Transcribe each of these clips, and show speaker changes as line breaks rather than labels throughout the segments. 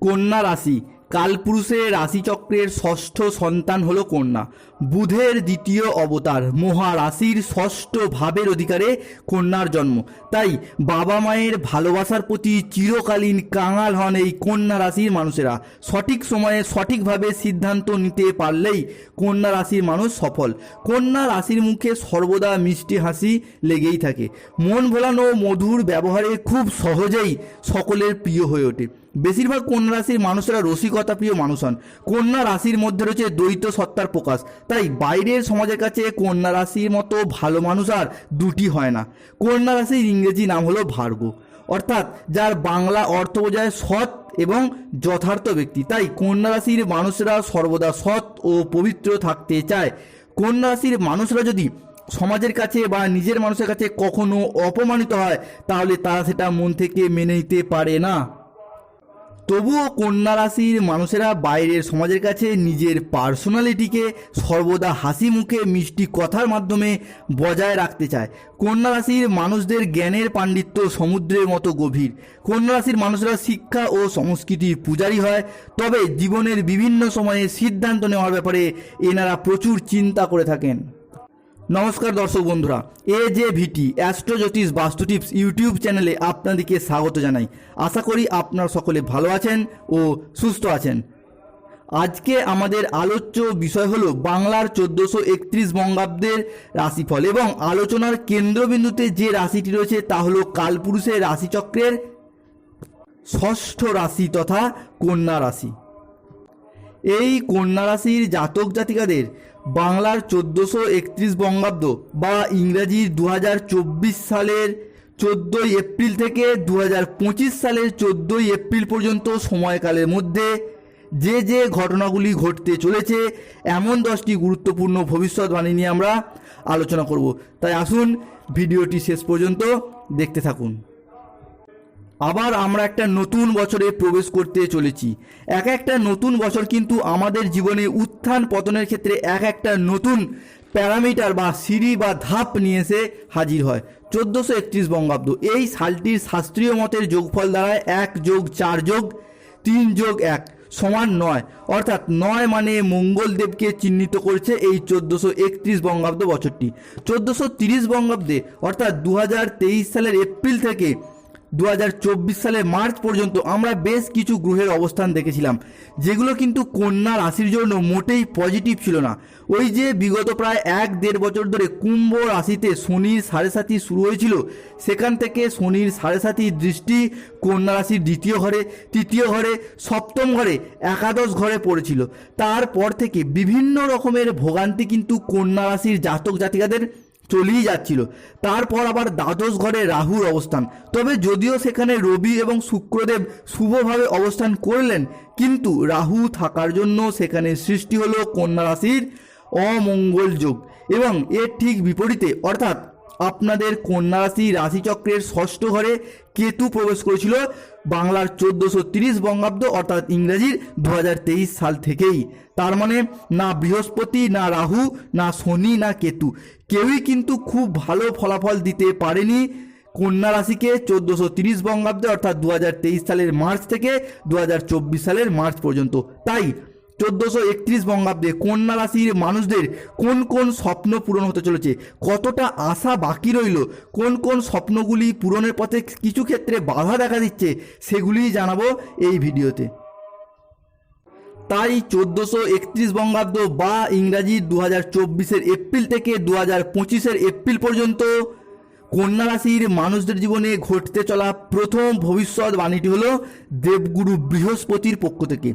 কন্যা রাশি। কালপুরুষের রাশিচক্রের ষষ্ঠ সন্তান হলো কন্যা। বুধের দ্বিতীয় অবতার। মহারাশির ষষ্ঠ ভাবের অধিকারে কন্যার জন্ম। তাই বাবা মায়ের ভালোবাসার প্রতি চিরকালীন কাঙাল হন এই কন্যা রাশির মানুষেরা। সঠিক সময়ে সঠিকভাবে সিদ্ধান্ত নিতে পারলেই কন্যা রাশির মানুষ সফল। কন্যা রাশির মুখে সর্বদা মিষ্টি হাসি লেগেই থাকে। মন ভোলানো মধুর ব্যবহারে খুব সহজেই সকলের প্রিয় হয়ে ওঠে। বেশিরভাগ কন্যা রাশির মানুষেরা রসিকতা প্রিয় মানুষ হন। কন্যা রাশির মধ্যে রয়েছে দ্বৈত সত্তার প্রকাশ। তাই বাইরের সমাজের কাছে কন্যা রাশির মতো ভালো মানুষ আর দুটি হয় না। কন্যা রাশির ইংরেজি নাম হলো ভার্গ অর্থাৎ যার বাংলা অর্থ বোঝায় সৎ এবং যথার্থ ব্যক্তি। তাই কন্যা রাশির মানুষরা সর্বদা সৎ ও পবিত্র থাকতে চায়। কন্যা রাশির মানুষরা যদি সমাজের কাছে বা নিজের মানুষের কাছে কখনো অপমানিত হয়, তাহলে তারা সেটা মন থেকে মেনে নিতে পারে না। তবুও কন্যা রাশির মানুষেরা বাইরের সমাজের কাছে নিজের পার্সোনালিটিকে সর্বদা হাসি মুখে মিষ্টি কথার মাধ্যমে বজায় রাখতে চায়। কন্যা রাশির মানুষদের জ্ঞানের পাণ্ডিত্য সমুদ্রের মতো গভীর। কন্যা রাশির মানুষরা শিক্ষা ও সংস্কৃতির পূজারী হয়, তবে জীবনের বিভিন্ন সময়ে সিদ্ধান্ত নেওয়ার ব্যাপারে এনারা প্রচুর চিন্তা করে থাকেন। নমস্কার দর্শক বন্ধুরা এ যে ভিটি অ্যাস্ট্রো জ্যোতিষ বাস্তু টিপস ইউটিউব চ্যানেলে আপনাদেরকে স্বাগত জানাই। আশা করি আপনারা সকলে ভালো আছেন ও সুস্থ আছেন। আজকে আমাদের আলোচ্য বিষয় হলো বাংলার চোদ্দোশো একত্রিশ বঙ্গাব্দের রাশিফল এবং আলোচনার কেন্দ্রবিন্দুতে যে রাশিটি রয়েছে তা হলো কালপুরুষের রাশিচক্রের ষষ্ঠ রাশি তথা কন্যা রাশি। এই কন্যা রাশির জাতক জাতিকাদের বাংলার চোদ্দোশো একত্রিশ বঙ্গাব্দ বা ইংরাজির দু হাজার চব্বিশ সালের চোদ্দোই এপ্রিল থেকে দু হাজার পঁচিশ সালের চোদ্দোই এপ্রিল পর্যন্ত সময়কালের মধ্যে যে যে ঘটনাগুলি ঘটতে চলেছে, এমন দশটি গুরুত্বপূর্ণ ভবিষ্যৎবাণী নিয়ে আমরা আলোচনা করব। তাই আসুন, ভিডিওটি শেষ পর্যন্ত দেখতে থাকুন। আবার আমরা একটা নতুন বছরে প্রবেশ করতে চলেছি। এক একটা নতুন বছর কিন্তু আমাদের জীবনে উত্থান পতনের ক্ষেত্রে এক একটা নতুন প্যারামিটার বা সিঁড়ি বা ধাপ নিয়ে এসে হাজির হয়। চোদ্দোশো একত্রিশ বঙ্গাব্দ। এই সালটির শাস্ত্রীয় মতের যোগফল দ্বারায় এক যোগ চার যোগ, তিন যোগ এক সমান নয়। অর্থাৎ নয় মানে মঙ্গলদেবকে চিহ্নিত করছে এই চোদ্দোশো একত্রিশ বঙ্গাব্দ বছরটি। চোদ্দোশো তিরিশ বঙ্গাব্দে, অর্থাৎ দু হাজার তেইশ সালের এপ্রিল থেকে দু সালের মার্চ পর্যন্ত আমরা বেশ কিছু গ্রহের অবস্থান দেখেছিলাম, যেগুলো কিন্তু কন্যা রাশির জন্য মোটেই পজিটিভ ছিল না। ওই যে বিগত প্রায় এক দেড় বছর ধরে কুম্ভ রাশিতে শনির সাড়ে সাথী শুরু হয়েছিল, সেখান থেকে শনির সাড়ে সাথীর দৃষ্টি কন্যা রাশির দ্বিতীয় ঘরে, তৃতীয় ঘরে, সপ্তম ঘরে, একাদশ ঘরে পড়েছিল। তারপর থেকে বিভিন্ন রকমের ভোগান্তি কিন্তু কন্যা রাশির জাতক জাতিকাদের চলেই যাচ্ছিল। তারপর আবার দ্বাদশ ঘরে রাহুর অবস্থান। তবে যদিও সেখানে রবি এবং শুক্রদেব শুভভাবে অবস্থান করলেন, কিন্তু রাহু থাকার জন্য সেখানে সৃষ্টি হলো কন্যা রাশির অমঙ্গল যোগ। এবং এর ঠিক বিপরীতে, অর্থাৎ আপনাদের কন্যা রাশি রাশিচক্রের ষষ্ঠ ঘরে কেতু প্রবেশ করেছিল। বাংলার চোদ্দোশো তিরিশ বঙ্গাব্দ, অর্থাৎ ইংরেজির দু হাজার তেইশ সাল থেকেই। তার মানে না বৃহস্পতি, না রাহু, না শনি, না কেতু। কেউই কিন্তু খুব ভালো ফলাফল দিতে পারেনি কন্যা রাশিকে চোদ্দোশো তিরিশ বঙ্গাব্দে, অর্থাৎ দু হাজার তেইশ সালের মার্চ থেকে দু হাজার চব্বিশ সালের মার্চ পর্যন্ত। তাই চোদ্দোশো একত্রিশ বঙ্গাব্দে কন্যা রাশির মানুষদের কোন কোন স্বপ্ন পূরণ হতে চলেছে? কতটা আশা বাকি রইল? কোন কোন স্বপ্নগুলি পূরণের পথে কিছু ক্ষেত্রে বাধা দেখা দিচ্ছে? সেগুলি জানাব এই ভিডিওতে। তাই চোদ্দোশো একত্রিশ বঙ্গাব্দ বা ইংরাজি দু হাজার চব্বিশের এপ্রিল থেকে দু হাজার পঁচিশের এপ্রিল পর্যন্ত কন্যা রাশির মানুষদের জীবনে ঘটতে চলা প্রথম ভবিষ্যৎবাণীটি হলো দেবগুরু বৃহস্পতির পক্ষ থেকে।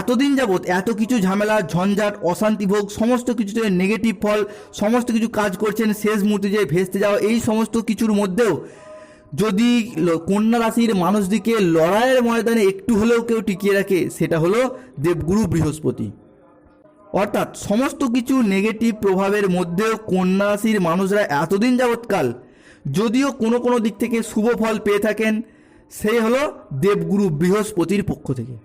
এতদিন যাবৎ এত কিছু ঝামেলা, ঝঞ্ঝাট, অশান্তি ভোগ, সমস্ত কিছুতে নেগেটিভ ফল, সমস্ত কিছু কাজ করছেন, শেষ মুহূর্তে যে ভেস্তে যাওয়া, এই সমস্ত কিছুর মধ্যেও যদি কন্যা রাশির মানুষদিকে লড়াইয়ের ময়দানে একটু হলেও কেউ টিকিয়ে রাখে, সেটা হলো দেবগুরু বৃহস্পতি। অর্থাৎ সমস্ত কিছু নেগেটিভ প্রভাবের মধ্যেও কন্যা রাশির মানুষরা এতদিন যাবৎকাল যদিও কোনো কোনো দিক থেকে শুভ ফল পেয়ে থাকেন সেই হলো দেবগুরু বৃহস্পতির পক্ষ থেকে।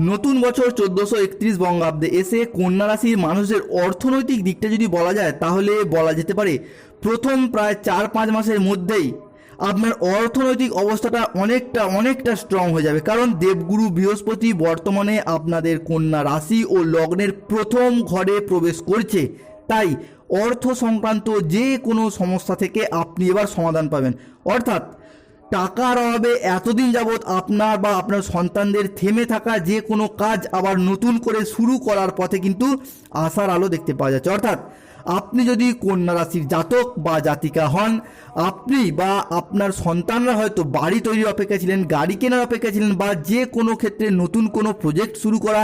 নতুন বছর চোদ্দোশো একত্রিশ বঙ্গাব্দে এসে কন্যা রাশির মানুষের অর্থনৈতিক দিকটা যদি বলা যায়, তাহলে বলা যেতে পারে প্রথম প্রায় চার পাঁচ মাসের মধ্যেই আপনার অর্থনৈতিক অবস্থাটা অনেকটা অনেকটা স্ট্রং হয়ে যাবে। কারণ দেবগুরু বৃহস্পতি বর্তমানে আপনাদের কন্যা রাশি ও লগ্নের প্রথম ঘরে প্রবেশ করছে। তাই অর্থ সংক্রান্ত যে কোনো সমস্যা থেকে আপনি এবার সমাধান পাবেন। অর্থাৎ টাকার অভাবে এতদিন যাবৎ আপনার বা আপনার সন্তানদের থেমে থাকা যে কোনো কাজ আবার নতুন করে শুরু করার পথে কিন্তু আশার আলো দেখতে পাওয়া যাচ্ছে। অর্থাৎ আপনি যদি কন্যা রাশির জাতক বা জাতিকা হন, আপনি বা আপনার সন্তানরা হয়তো বাড়ি তৈরির অপেক্ষা ছিলেন, গাড়ি কেনার অপেক্ষা ছিলেন বা যে কোনো ক্ষেত্রে নতুন কোনো প্রজেক্ট শুরু করা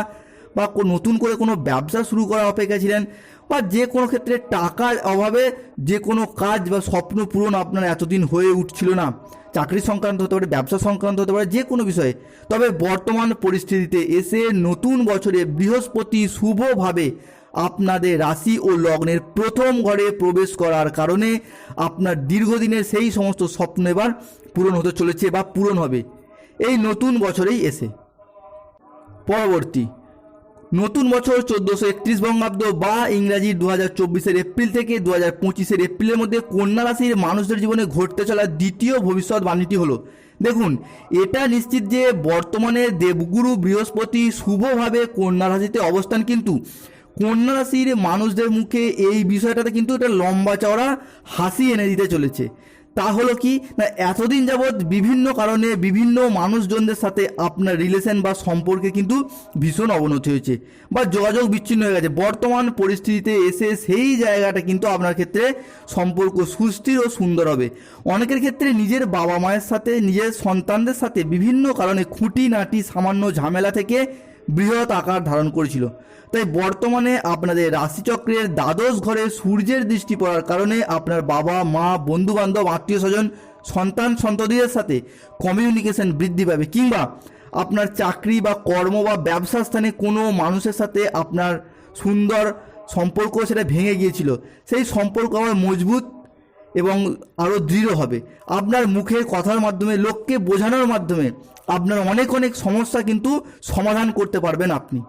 বা নতুন করে কোনো ব্যবসা শুরু করার অপেক্ষা ছিলেন বা যে কোনো ক্ষেত্রে টাকার অভাবে যে কোনো কাজ বা স্বপ্ন পূরণ আপনার এতদিন হয়ে উঠছিল না। চাকরি সংক্রান্ত হতে পারে, ব্যবসা সংক্রান্ত হতে পারে, যে কোনো বিষয়ে। তবে বর্তমান পরিস্থিতিতে এসে নতুন বছরে বৃহস্পতি শুভভাবে আপনাদের রাশি ও লগ্নের প্রথম ঘরে প্রবেশ করার কারণে আপনার দীর্ঘদিনের সেই সমস্ত স্বপ্ন এবার পূরণ হতে চলেছে বা পূরণ হবে। এই নতুন বছরেই এসে। পরবর্তী। নতুন বছর চোদ্দোশো একত্রিশ বঙ্গাব্দ বা ইংরাজি দু হাজার চব্বিশের এপ্রিল থেকে দু হাজার পঁচিশের এপ্রিলের মধ্যে কন্যা রাশির মানুষদের জীবনে ঘটতে চলা দ্বিতীয় ভবিষ্যৎবাণীটি হলো, দেখুন, এটা নিশ্চিত যে বর্তমানে দেবগুরু বৃহস্পতি শুভভাবে কন্যা রাশিতে অবস্থান কিন্তু কন্যা রাশির মানুষদের মুখে এই বিষয়টাতে কিন্তু এটা লম্বা চওড়া হাসি এনে দিতে চলেছে। তা হলো কি? না, এতদিন যাবৎ বিভিন্ন কারণে বিভিন্ন মানুষজনদের সাথে আপনার রিলেশন বা সম্পর্কে কিন্তু ভীষণ অবনতি হয়েছে বা যোগাযোগ বিচ্ছিন্ন হয়ে গেছে। বর্তমান পরিস্থিতিতে এসে সেই জায়গাটা কিন্তু আপনার ক্ষেত্রে সম্পর্ক সুস্থির ও সুন্দর হবে। অনেকের ক্ষেত্রে নিজের বাবা মায়ের সাথে, নিজের সন্তানদের সাথে বিভিন্ন কারণে খুঁটিনাটি, সামান্য ঝামেলা থেকে বৃহৎ আকার ধারণ করেছিল। তাই বর্তমানে আপনাদের রাশিচক্রের দ্বাদশ ঘরে সূর্যের দৃষ্টি পড়ার কারণে আপনার বাবা, মা বন্ধু বান্ধব আত্মীয় স্বজন সন্তান সন্ততিদের সাথে কমিউনিকেশন বৃদ্ধি পাবে কিংবা আপনার চাকরি বা কর্ম বা ব্যবসা স্থানে কোনো মানুষের সাথে আপনার সুন্দর সম্পর্ক সেটা ভেঙে গিয়েছিল। সেই সম্পর্ক আবার মজবুত এবং আরও দৃঢ় হবে। আপনার মুখের কথার মাধ্যমে, লোককে বোঝানোর মাধ্যমে আপনার অনেক অনেক সমস্যা কিন্তু সমাধান করতে পারবেন আপনি।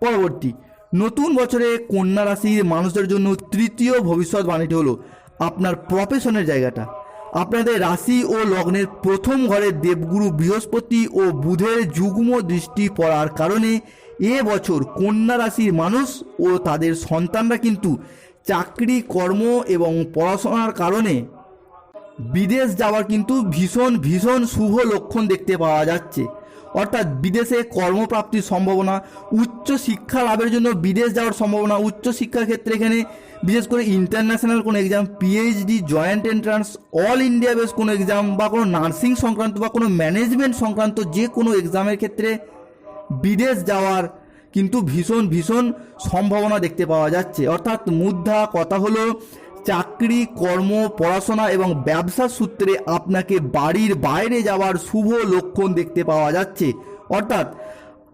পরবর্তী, নতুন বছরে কন্যা রাশির মানুষদের জন্য তৃতীয় ভবিষ্যৎবাণীটি হলো আপনার প্রফেশনের জায়গাটা। আপনাদের রাশি ও লগ্নের প্রথম ঘরে দেবগুরু বৃহস্পতি ও বুধের যুগ্ম দৃষ্টি পড়ার কারণে এ বছর কন্যা রাশির মানুষ ও তাদের সন্তানরা কিন্তু চাকরি, কর্ম এবং পড়াশোনার কারণে বিদেশ যাওয়ার কিন্তু ভীষণ ভীষণ শুভ লক্ষণ দেখতে পাওয়া যাচ্ছে। অর্থাৎ বিদেশে কর্মপ্রাপ্তির সম্ভাবনা, উচ্চ শিক্ষা লাভের জন্য বিদেশ যাওয়ার সম্ভাবনা, উচ্চ শিক্ষার ক্ষেত্রে এখানে বিশেষ করে ইন্টারন্যাশনাল কোনো exam PhD joint entrance all India base কোনো এক্সাম বা কোনো নার্সিং সংক্রান্ত বা কোনো ম্যানেজমেন্ট সংক্রান্ত যে কোনো এক্সামের ক্ষেত্রে বিদেশ যাওয়ার কিন্তু ভীষণ ভীষণ সম্ভাবনা দেখতে পাওয়া যাচ্ছে। অর্থাৎ মুদ্রা কথা হলো, চাকরি, কর্ম, পড়াশোনা এবং ব্যবসার সূত্রে আপনাকে বাড়ির বাইরে যাওয়ার শুভ লক্ষণ দেখতে পাওয়া যাচ্ছে। অর্থাৎ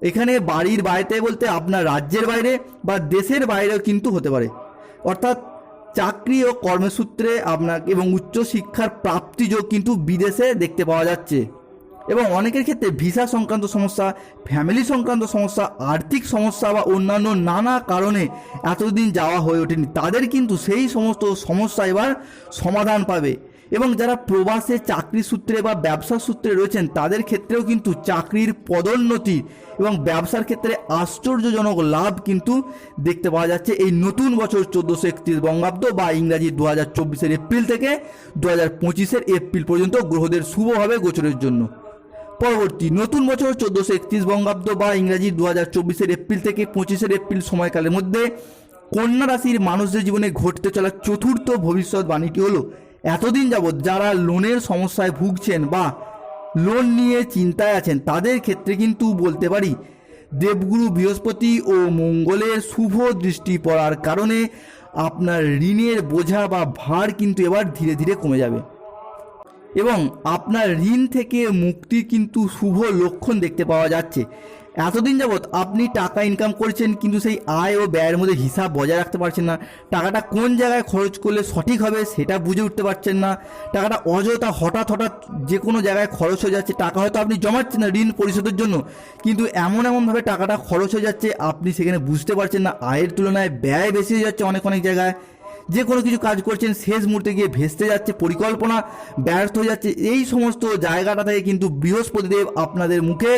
এখানে বাড়ির বাইরে বলতে আপনার রাজ্যের বাইরে বা দেশের বাইরেও কিন্তু হতে পারে। অর্থাৎ চাকরি ও কর্মসূত্রে আপনার এবং উচ্চশিক্ষার প্রাপ্তিযোগ কিন্তু বিদেশে দেখতে পাওয়া যাচ্ছে। এবং অনেকের ক্ষেত্রে ভিসা সংক্রান্ত সমস্যা ফ্যামিলি সংক্রান্ত সমস্যা, আর্থিক সমস্যা বা অন্যান্য নানা কারণে এতদিন যাওয়া হয়ে ওঠেনি। তাদের কিন্তু সেই সমস্ত সমস্যা এবার সমাধান পাবে। এবং যারা প্রবাসে চাকরি সূত্রে বা ব্যবসা সূত্রে রয়েছেন, তাদের ক্ষেত্রেও কিন্তু চাকরির পদোন্নতি এবং ব্যবসার ক্ষেত্রে আশ্চর্যজনক লাভ কিন্তু দেখতে পাওয়া যাচ্ছে এই নতুন বছর চোদ্দোশো একত্রিশ বঙ্গাব্দ বা ইংরাজি দু হাজার চব্বিশের এপ্রিল থেকে দু হাজার পঁচিশের এপ্রিল পর্যন্ত গ্রহদের শুভভাবে গোচরের জন্য। পরবর্তী নতুন বছর চোদ্দোশো একত্রিশ বঙ্গাব্দ বা ইংরাজি দু হাজার চব্বিশের এপ্রিল থেকে পঁচিশের এপ্রিল সময়কালের মধ্যে কন্যা রাশির মানুষদের জীবনে ঘটতে চলা চতুর্থ ভবিষ্যৎবাণীটি হলো? এতদিন যাবৎ যারা লোনের সমস্যায় ভুগছেন বা লোন নিয়ে চিন্তায় আছেন, তাদের ক্ষেত্রে কিন্তু বলতে পারি, দেবগুরু বৃহস্পতি ও মঙ্গলের শুভ দৃষ্টি পড়ার কারণে আপনার ঋণের বোঝা বা ভার কিন্তু এবার ধীরে ধীরে কমে যাবে। এবং আপনার ঋণ থেকে মুক্তির কিন্তু শুভ লক্ষণ দেখতে পাওয়া যাচ্ছে। এতদিন যাবৎ আপনি টাকা ইনকাম করছেন, কিন্তু সেই আয় ও ব্যয়ের মধ্যে হিসাব বজায় রাখতে পারছেন না। টাকাটা কোন জায়গায় খরচ করলে সঠিক হবে সেটা বুঝে উঠতে পারছেন না। টাকাটা অযথা, হঠাৎ হঠাৎ যে কোনো জায়গায় খরচ হয়ে যাচ্ছে, টাকা হয়তো আপনি জমাচ্ছেন না ঋণ পরিশোধের জন্য, কিন্তু এমন এমনভাবে টাকাটা খরচ হয়ে যাচ্ছে, আপনি সেখানে বুঝতে পারছেন না। আয়ের তুলনায় ব্যয় বেশি হয়ে যাচ্ছে অনেক অনেক জায়গায়। যে কোনো কিছু কাজ করছেন, শেষ মুহূর্তে গিয়ে ভেস্তে যাচ্ছে, পরিকল্পনা ব্যর্থ হয়ে যাচ্ছে। এই সমস্ত জায়গাটা থেকে কিন্তু বৃহস্পতিদেব আপনাদের মুখে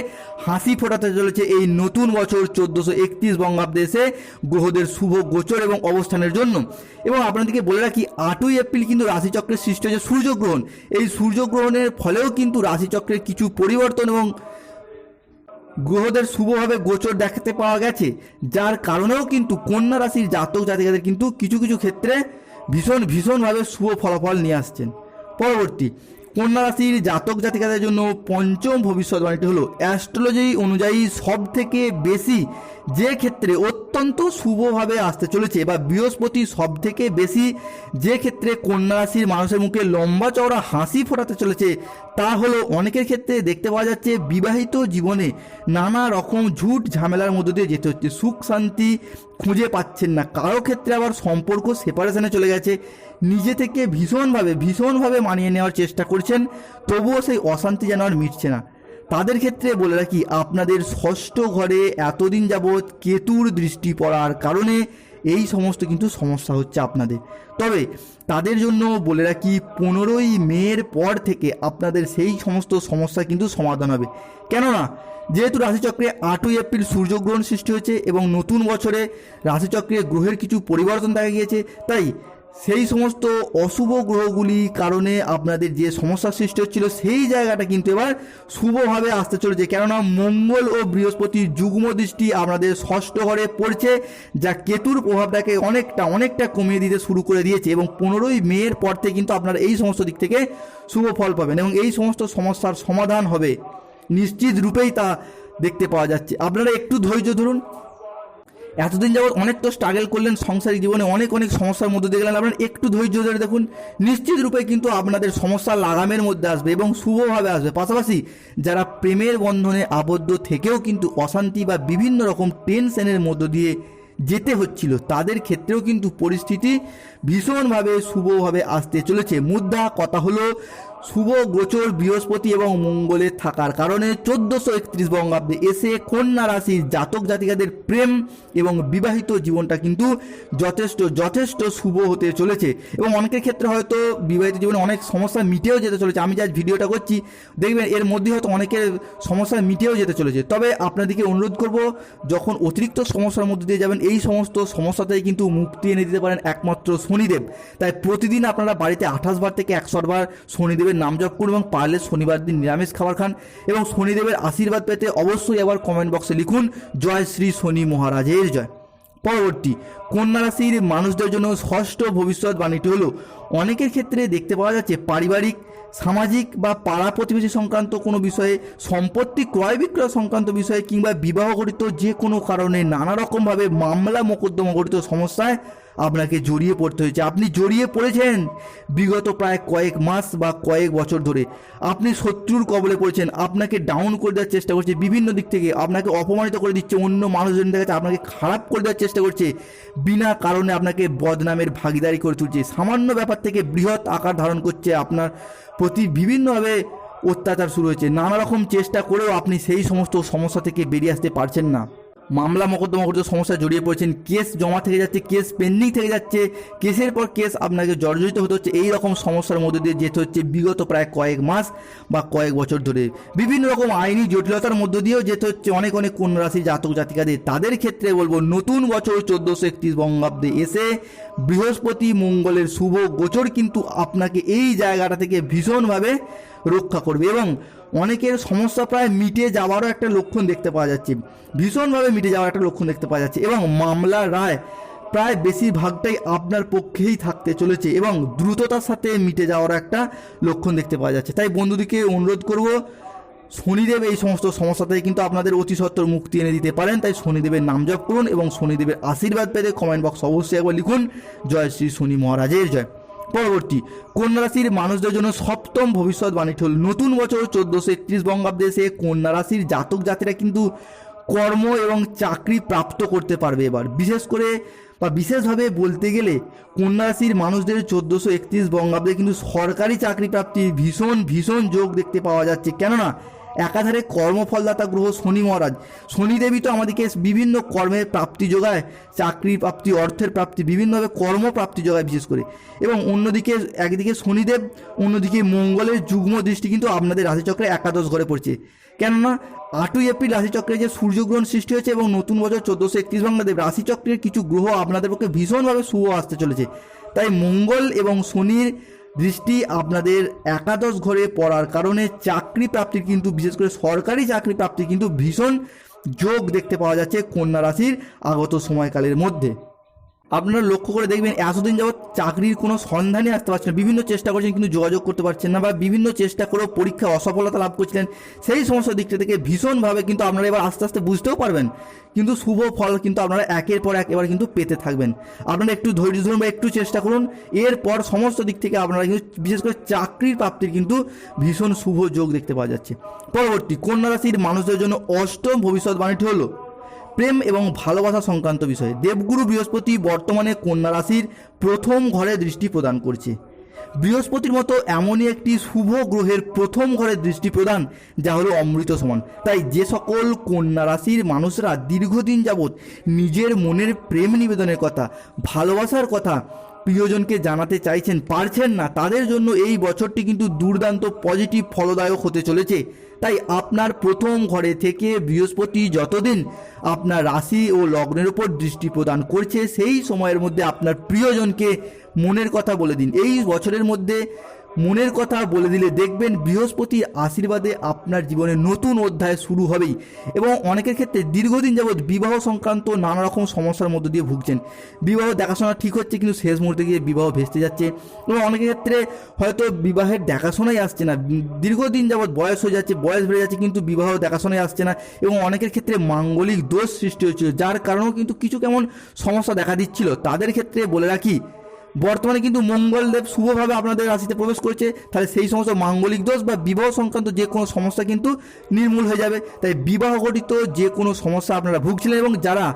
হাসি ফোটাতে চলেছে এই নতুন বছর চোদ্দোশো একত্রিশ বঙ্গাব্দে এসে গ্রহদের শুভ গোচর এবং অবস্থানের জন্য। এবং আপনাদেরকে বলে রাখি, আটই এপ্রিল কিন্তু রাশিচক্রের সৃষ্টি হয়েছে সূর্যগ্রহণ। এই সূর্যগ্রহণের ফলেও কিন্তু রাশিচক্রের কিছু পরিবর্তন এবং গ্রহদের শুভভাবে গোচর দেখাতে পাওয়া গেছে, যার কারণেও কিন্তু কন্যা রাশির জাতক জাতিকাদের কিন্তু কিছু কিছু ক্ষেত্রে ভীষণ ভীষণভাবে শুভ ফলাফল নিয়ে আসছেন। পরবর্তী, কন্যা রাশির জাতক জাতিকাদের জন্য পঞ্চম ভবিষ্যৎবাণীটি হলো, অ্যাস্ট্রোলজি অনুযায়ী সব থেকে বেশি যে ক্ষেত্রে অত্যন্ত শুভভাবে আসতে চলেছে বা বৃহস্পতি সব থেকে বেশি যে ক্ষেত্রে কন্যা রাশির মানুষের মুখে লম্বা চওড়া হাসি ফোটাতে চলেছে তা হলো অনেকের ক্ষেত্রে দেখতে পাওয়া যাচ্ছে বিবাহিত জীবনে নানা রকম ঝুট ঝামেলার মধ্য দিয়ে যেতে হচ্ছে। সুখ, শান্তি খুঁজে পাচ্ছেন না। কারও ক্ষেত্রে আবার সম্পর্ক সেপারেশনে চলে গেছে। নিজে থেকে ভীষণভাবে ভীষণভাবে মানিয়ে নেওয়ার চেষ্টা করছেন, তবুও সেই অশান্তি যেন আর মিটছে না। তাদের ক্ষেত্রে বলে রাখি, আপনাদের ষষ্ঠ ঘরে এতদিন যাবৎ কেতুর দৃষ্টি পড়ার কারণে এই সমস্ত কিন্তু সমস্যা হচ্ছে আপনাদের। তবে তাদের জন্য বলে রাখি, পনেরোই মেয়ের পর থেকে আপনাদের সেই সমস্ত সমস্যা কিন্তু সমাধান হবে। কেননা, যেহেতু রাশিচক্রে আটই এপ্রিল সূর্যগ্রহণ সৃষ্টি হয়েছে এবং নতুন বছরে রাশিচক্রে গ্রহের কিছু পরিবর্তন দেখা গিয়েছে, তাই সেই সমস্ত অশুভ গ্রহগুলি কারণে আপনাদের যে সমস্যার সৃষ্টি হচ্ছিল, সেই জায়গাটা কিন্তু এবার শুভভাবে আসতে চলেছে। কেননা মঙ্গল ও বৃহস্পতির যুগ্ম দৃষ্টি আপনাদের ষষ্ঠ ঘরে পড়ছে, যা কেতুর প্রভাবটাকে অনেকটা অনেকটা কমিয়ে দিতে শুরু করে দিয়েছে এবং পনেরোই মেয়ের পর থেকে কিন্তু আপনারা এই সমস্ত দিক থেকে শুভ ফল পাবেন এবং এই সমস্ত সমস্যার সমাধান হবে। নিশ্চিত রূপেই তা দেখতে পাওয়া যাচ্ছে। আপনারা একটু ধৈর্য ধরুন। এতদিন যাবৎ অনেক তো স্ট্রাগল করলেন সংসারিক জীবনে, অনেক অনেক সমস্যার মধ্যে দিয়ে গেলেন। আপনারা একটু ধৈর্য ধরে দেখুন, নিশ্চিত রূপে কিন্তু আপনাদের সমস্যা লাগামের মধ্যে আসবে এবং শুভভাবে আসবে। পাশাপাশি যারা প্রেমের বন্ধনে আবদ্ধ থেকেও কিন্তু অশান্তি বা বিভিন্ন রকম টেনশনের মধ্য দিয়ে যেতে হচ্ছিল, তাদের ক্ষেত্রেও কিন্তু পরিস্থিতি ভীষণভাবে শুভভাবে আসতে চলেছে। মুদ্রা কথা হলো শুভ গোচর বৃহস্পতি এবং মঙ্গলের থাকার কারণে চোদ্দশো একত্রিশ বঙ্গাব্দে এসে কন্যা রাশির জাতক জাতিকাদের প্রেম এবং বিবাহিত জীবনটা কিন্তু যথেষ্ট যথেষ্ট শুভ হতে চলেছে। এবং অনেকের ক্ষেত্রে হয়তো বিবাহিত জীবনে অনেক সমস্যা মিটেও যেতে চলেছে। আমি যা ভিডিওটা করছি, দেখবেন এর মধ্যে হয়তো অনেকের সমস্যা মিটেও যেতে চলেছে। তবে আপনাদেরকে অনুরোধ করব, যখন অতিরিক্ত সমস্যার মধ্যে দিয়ে যাবেন, এই সমস্ত সমস্যা থেকে কিন্তু মুক্তি এনে দিতে পারেন একমাত্র শনিদেব। তাই প্রতিদিন আপনারা বাড়িতে আঠাশ বার থেকে একশো বার শনিদেবের নাম জপ করুন এবং পারলে শনিবার দিন নিরামিষ খাবার খান এবং শনিদেবের আশীর্বাদ পেতে অবশ্যই আবার কমেন্ট বক্সে লিখুন, জয় শ্রী শনি মহারাজের জয়। পরবর্তী, কন্যা রাশির মানুষদের জন্য ষষ্ঠ ভবিষ্যৎবাণীটি হলো, অনেকের ক্ষেত্রে দেখতে পাওয়া যাচ্ছে পারিবারিক, সামাজিক বা পাড়া প্রতিবেশী সংক্রান্ত কোনো বিষয়ে, সম্পত্তি ক্রয় বিক্রয় সংক্রান্ত বিষয়ে কিংবা বিবাহ গঠিত যে কোনো কারণে নানা রকমভাবে মামলা মোকদ্দমা গঠিত সমস্যায় আপনাকে জড়িয়ে পড়তে হয়েছে। আপনি জড়িয়ে পড়েছেন বিগত প্রায় কয়েক মাস বা কয়েক বছর ধরে। আপনি শত্রুর কবলে পড়েছেন, আপনাকে ডাউন করে দেওয়ার চেষ্টা করছে, বিভিন্ন দিক থেকে আপনাকে অপমানিত করে দিচ্ছে, অন্য মানুষজনদের কাছে আপনাকে খারাপ করে দেওয়ার চেষ্টা করছে, বিনা কারণে আপনাকে বদনামের ভাগিদারি করে তুলছে। সামান্য ব্যাপার থেকে বৃহৎ আকার ধারণ করছে আপনার প্রতি বিভিন্নভাবে অত্যাচার শুরু হয়েছে। নানা রকম চেষ্টা করেও আপনি সেই সমস্ত সমস্যা থেকে বেরিয়ে আসতে পারছেন না। মামলা মোকদ্দমা করতে সমস্যা জড়িয়ে পড়েছেন, কেস জমা থেকে যাচ্ছে, কেস পেন্ডিং থেকে যাচ্ছে, কেসের পর কেস আপনাকে জর্জরিত হতে হচ্ছে এই রকম সমস্যার মধ্যে দিয়ে যেতে হচ্ছে বিগত প্রায় কয়েক মাস বা কয়েক বছর ধরে। বিভিন্ন রকম আইনি জটিলতার মধ্য দিয়েও যেতে হচ্ছে, অনেক অনেক কন্যা রাশি জাতক জাতিকাদের। তাদের ক্ষেত্রে বলব, নতুন বছর চোদ্দোশো একত্রিশ বঙ্গাব্দে এসে বৃহস্পতি মঙ্গলের শুভ গোচর কিন্তু আপনাকে এই জায়গাটা থেকে ভীষণভাবে রক্ষা করবে এবং অনেকের সমস্যা প্রায় মিটে যাওয়ারও একটা লক্ষণ দেখতে পাওয়া যাচ্ছে। ভীষণভাবে মিটে যাওয়ার একটা লক্ষণ দেখতে পাওয়া যাচ্ছে এবং মামলার রায় প্রায় বেশিরভাগটাই আপনার পক্ষেই থাকতে চলেছে এবং দ্রুততার সাথে মিটে যাওয়ার একটা লক্ষণ দেখতে পাওয়া যাচ্ছে। তাই বন্ধুদিকে অনুরোধ করব, শনিদেব এই সমস্ত সমস্যা থেকে কিন্তু আপনাদের অতি সত্বর মুক্তি এনে দিতে পারেন। তাই শনিদেবের নাম জপ করুন এবং শনিদেবের আশীর্বাদ পেতে কমেন্ট বক্স অবশ্যই একবার লিখুন। জয় শ্রী শনি মহারাজের জয়। পরবর্তী, কন্যা রাশির মানুষদের জন্য সপ্তম ভবিষ্যৎবাণী হল নতুন বছর চোদ্দোশো একত্রিশ বঙ্গাব্দে এসে কন্যা রাশির জাতক জাতিরা কিন্তু কর্ম এবং চাকরি প্রাপ্ত করতে পারবে এবার। বিশেষ করে বা বিশেষভাবে বলতে গেলে কন্যা রাশির মানুষদের চোদ্দোশো একত্রিশ বঙ্গাব্দে কিন্তু সরকারি চাকরি প্রাপ্তির ভীষণ ভীষণ যোগ দেখতে পাওয়া যাচ্ছে। কেননা একাধারে কর্মফলদাতা গ্রহ শনি মহারাজ। শনিদেবী তো আমাদেরকে বিভিন্ন কর্মের প্রাপ্তি যোগায় চাকরি প্রাপ্তি, অর্থের প্রাপ্তি, বিভিন্নভাবে কর্মপ্রাপ্তি যোগায় বিশেষ করে। এবং অন্যদিকে, একদিকে শনিদেব, অন্যদিকে মঙ্গলের যুগ্ম দৃষ্টি কিন্তু আপনাদের রাশিচক্রে একাদশ ঘরে পড়ছে। কেননা, আটই এপ্রিল রাশিচক্রে যে সূর্যগ্রহণ সৃষ্টি হয়েছে এবং নতুন বছর চোদ্দোশো একত্রিশ বাংলাদেব রাশিচক্রের কিছু গ্রহ আপনাদের পক্ষে ভীষণভাবে শুভ আসতে চলেছে। তাই মঙ্গল এবং শনির দৃষ্টি আপনাদের একাদশ ঘরে পড়ার কারণে চাকরি প্রাপ্তির কিন্তু, বিশেষ করে সরকারি চাকরি প্রাপ্তির কিন্তু ভীষণ যোগ দেখতে পাওয়া যাচ্ছে কন্যা রাশির আগত সময়কালের মধ্যে। আপনারা লক্ষ্য করে দেখবেন এতদিন যাবৎ চাকরির কোনো সন্ধানে আসতে পারছেন না। বিভিন্ন চেষ্টা করছেন কিন্তু যোগাযোগ করতে পারছেন না বা বিভিন্ন চেষ্টা করেও পরীক্ষায় অসফলতা লাভ করছিলেন। সেই সমস্ত দিকটা থেকে ভীষণভাবে কিন্তু আপনারা এবার আস্তে আস্তে বুঝতেও পারবেন। কিন্তু শুভ ফল কিন্তু আপনারা একের পর এক এবার কিন্তু পেতে থাকবেন। আপনারা একটু ধৈর্য ধরুন বা একটু চেষ্টা করুন। এরপর সমস্ত দিক থেকে আপনারা কিন্তু বিশেষ করে চাকরির প্রাপ্তির কিন্তু ভীষণ শুভ যোগ দেখতে পাওয়া যাচ্ছে। পরবর্তী, কন্যা রাশির মানুষদের জন্য অষ্টম ভবিষ্যৎবাণীটি হলো প্রেম এবং ভালোবাসা সংক্রান্ত বিষয়ে। দেবগুরু বৃহস্পতি বর্তমানে কন্যা রাশির প্রথম ঘরে দৃষ্টি প্রদান করছে। বৃহস্পতির মতো এমনই একটি শুভ গ্রহের প্রথম ঘরে দৃষ্টি প্রদান, যা হলো অমৃত সমান। তাই যে সকল কন্যা রাশির মানুষরা দীর্ঘদিন যাবৎ নিজের মনের প্রেম নিবেদনের কথা, ভালোবাসার কথা প্রিয়জনকে জানাতে চাইছেন, পারছেন না। তাদের জন্য এই বছরটি কিন্তু দুর্দান্ত পজিটিভ ফলদায়ক হতে চলেছে। তাই আপনার প্রথম ঘরে থেকে বৃহস্পতি যতদিন আপনার রাশি ও লগ্নের উপর দৃষ্টি প্রদান করছে, সেই সময়ের মধ্যে আপনার প্রিয়জনকে মনের কথা বলে দিন। এই বছরের মধ্যে মনের কথা বলে দিলে দেখবেন বৃহস্পতির আশীর্বাদে আপনার জীবনে নতুন অধ্যায় শুরু হবেই। এবং অনেকের ক্ষেত্রে দীর্ঘদিন যাবৎ বিবাহ সংক্রান্ত নানা রকম সমস্যার মধ্য দিয়ে ভুগছেন। বিবাহ দেখাশোনা ঠিক হচ্ছে কিন্তু শেষ মুহূর্তে গিয়ে বিবাহ ভেস্তে যাচ্ছে। এবং অনেকের ক্ষেত্রে হয়তো বিবাহের দেখাশোনাই আসছে না। দীর্ঘদিন যাবৎ বয়স হয়ে যাচ্ছে, বয়স বেড়ে যাচ্ছে কিন্তু বিবাহ দেখাশোনাই আসছে না। এবং অনেকের ক্ষেত্রে মাঙ্গলিক দোষ সৃষ্টি হচ্ছিল, যার কারণেও কিন্তু কিছু কেমন সমস্যা দেখা দিচ্ছিল। তাদের ক্ষেত্রে বলে রাখি বর্তমানে কিন্তু মঙ্গলদেব শুভভাবে আপনাদের রাশিতে প্রবেশ করছে। তাহলে সেই সমস্ত মাঙ্গলিক দোষ বা বিবাহ সংক্রান্ত যে কোনো সমস্যা কিন্তু নির্মূল হয়ে যাবে। তাই বিবাহ ঘটিত যে কোনো সমস্যা আপনারা ভুগছিলেন এবং যারা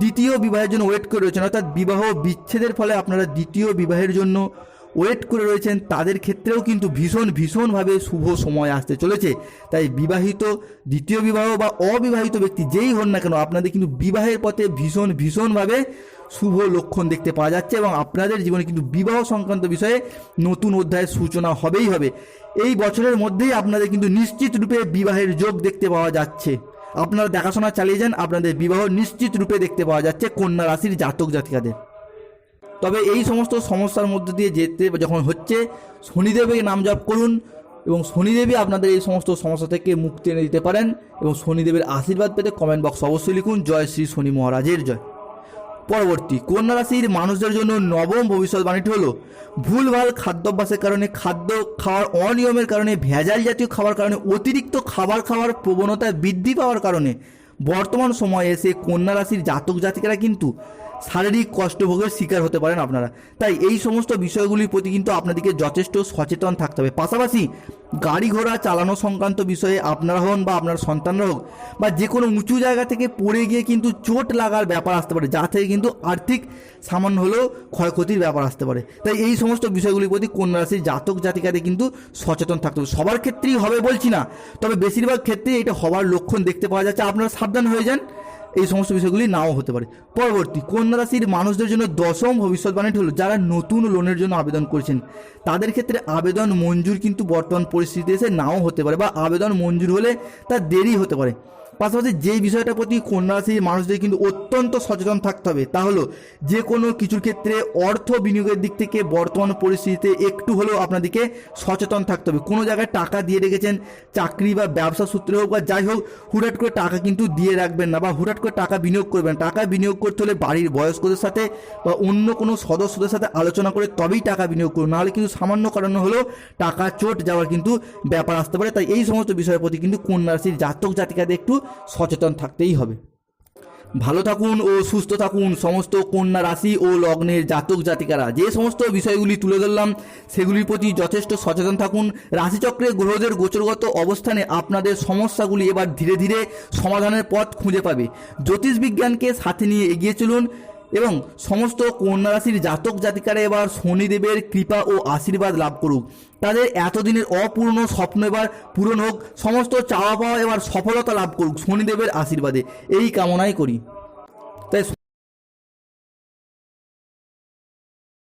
দ্বিতীয় বিবাহের জন্য ওয়েট করে রয়েছেন, অর্থাৎ বিবাহ বিচ্ছেদের ফলে আপনারা দ্বিতীয় বিবাহের জন্য ওয়েট করে রয়েছেন, তাদের ক্ষেত্রেও কিন্তু ভীষণ, ভীষণভাবে শুভ সময় আসতে চলেছে। তাই বিবাহিত, দ্বিতীয় বিবাহ বা অবিবাহিত ব্যক্তি যেই হন না কেন, আপনাদের কিন্তু বিবাহের পথে ভীষণ, ভীষণভাবে শুভ লক্ষণ দেখতে পাওয়া যাচ্ছে এবং আপনাদের জীবনে কিন্তু বিবাহ সংক্রান্ত বিষয়ে নতুন অধ্যায়ের সূচনা হবেই হবে। এই বছরের মধ্যেই আপনাদের কিন্তু নিশ্চিত রূপে বিবাহের যোগ দেখতে পাওয়া যাচ্ছে। আপনারা দেখাশোনা চালিয়ে যান, আপনাদের বিবাহ নিশ্চিত রূপে দেখতে পাওয়া যাচ্ছে কন্যা রাশির জাতক জাতিকাদের। তবে এই সমস্ত সমস্যার মধ্যে দিয়ে যেতে যখন হচ্ছে শনিদেবের নাম জপ করুন এবং শনিদেবী আপনাদের এই সমস্ত সমস্যা থেকে মুক্তি এনে দিতে পারেন এবং শনিদেবের আশীর্বাদ পেতে কমেন্ট বক্স অবশ্যই লিখুন, জয় শ্রী শনি মহারাজের জয়। পরবর্তী কন্যা রাশির মানুষদের জন্য নবম ভবিষ্যৎবাণীটি হলো, ভুলভাল খাদ্যাভ্যাসের কারণে খাদ্য খাওয়ার অনিয়মের কারণে, ভেজাল জাতীয় খাবার কারণে, অতিরিক্ত খাবার খাওয়ার প্রবণতা বৃদ্ধি পাওয়ার কারণে, বর্তমান সময়ে এসে কন্যা রাশির জাতক জাতিকারা কিন্তু শারীরিক কষ্টভোগের শিকার হতে পারেন আপনারা। তাই এই সমস্ত বিষয়গুলির প্রতি কিন্তু আপনাদেরকে যথেষ্ট সচেতন থাকতে হবে। পাশাপাশি গাড়ি ঘোড়া চালানো সংক্রান্ত বিষয়ে আপনারা হন বা আপনার সন্তানরা হোক বা যে কোনো উঁচু জায়গা থেকে পড়ে গিয়ে কিন্তু চোট লাগার ব্যাপার আসতে পারে, যা থেকে কিন্তু আর্থিক সামান্য হলেও ক্ষয়ক্ষতির ব্যাপার আসতে পারে। তাই এই সমস্ত বিষয়গুলির প্রতি কন্যা রাশির জাতক জাতিকাদের কিন্তু সচেতন থাকতে হবে। সবার ক্ষেত্রেই হবে বলছি না, তবে বেশিরভাগ ক্ষেত্রেই এটা হওয়ার লক্ষণ দেখতে পাওয়া যাচ্ছে। আপনারা সাবধান হয়ে যান। এই সমস্ত বিষয়গুলি নাও হতে পারে। পরবর্তী, কন্যা রাশির মানুষদের জন্য দশম ভবিষ্যৎবাণীটি হলো যারা নতুন লোনের জন্য আবেদন করেছেন। তাদের ক্ষেত্রে আবেদন মঞ্জুর কিন্তু বর্তমান পরিস্থিতিতে এসে নাও হতে পারে বা আবেদন মঞ্জুর হলে তা দেরি হতে পারে। পাশাপাশি যে বিষয়টার প্রতি কন্যা রাশির মানুষদের কিন্তু অত্যন্ত সচেতন থাকতে হবে, তা হলো যে কোনো কিছুর ক্ষেত্রে অর্থ বিনিয়োগের দিক থেকে বর্তমান পরিস্থিতিতে একটু হলেও আপনাদেরকে সচেতন থাকতে হবে। কোনো জায়গায় টাকা দিয়ে রেখেছেন, চাকরি বা ব্যবসা সূত্রে হোক বা যাই হোক, হুটহাট করে টাকা কিন্তু দিয়ে রাখবেন না বা হুটহাট করে টাকা বিনিয়োগ করবেন টাকা বিনিয়োগ করতে হলে বাড়ির বয়স্কদের সাথে বা অন্য কোনো সদস্যদের সাথে আলোচনা করে তবেই টাকা বিনিয়োগ করুন। নাহলে কিন্তু সামান্য কারণে হলেও টাকা চোট যাওয়ার কিন্তু ব্যাপার আসতে পারে। তাই এই সমস্ত বিষয়ের প্রতি কিন্তু কন্যা রাশির জাতক জাতিকাদের একটু সচেতন থাকতেই হবে। ভালো থাকুন ও সুস্থ থাকুন। সমস্ত কন্যা রাশি ও লগ্নের জাতক জাতিকারা, যে সমস্ত বিষয়গুলি তুলে ধরলাম, সেগুলির প্রতি যথেষ্ট সচেতন থাকুন। রাশিচক্রে গ্রহদের গোচরগত অবস্থানে আপনাদের সমস্যাগুলি এবার ধীরে ধীরে সমাধানের পথ খুঁজে পাবে। জ্যোতিষ বিজ্ঞানকে সাথে নিয়ে এগিয়ে চলুন। এবং সমস্ত কন্যা রাশির জাতক জাতিকারা এবার শনিদেবের কৃপা ও আশীর্বাদ লাভ করুক। তাদের এতদিনের অপূর্ণ স্বপ্ন এবার পূরণ হোক। সমস্ত চাওয়া পাওয়া এবার সফলতা লাভ করুক শনিদেবের আশীর্বাদে। এই কামনাই করি।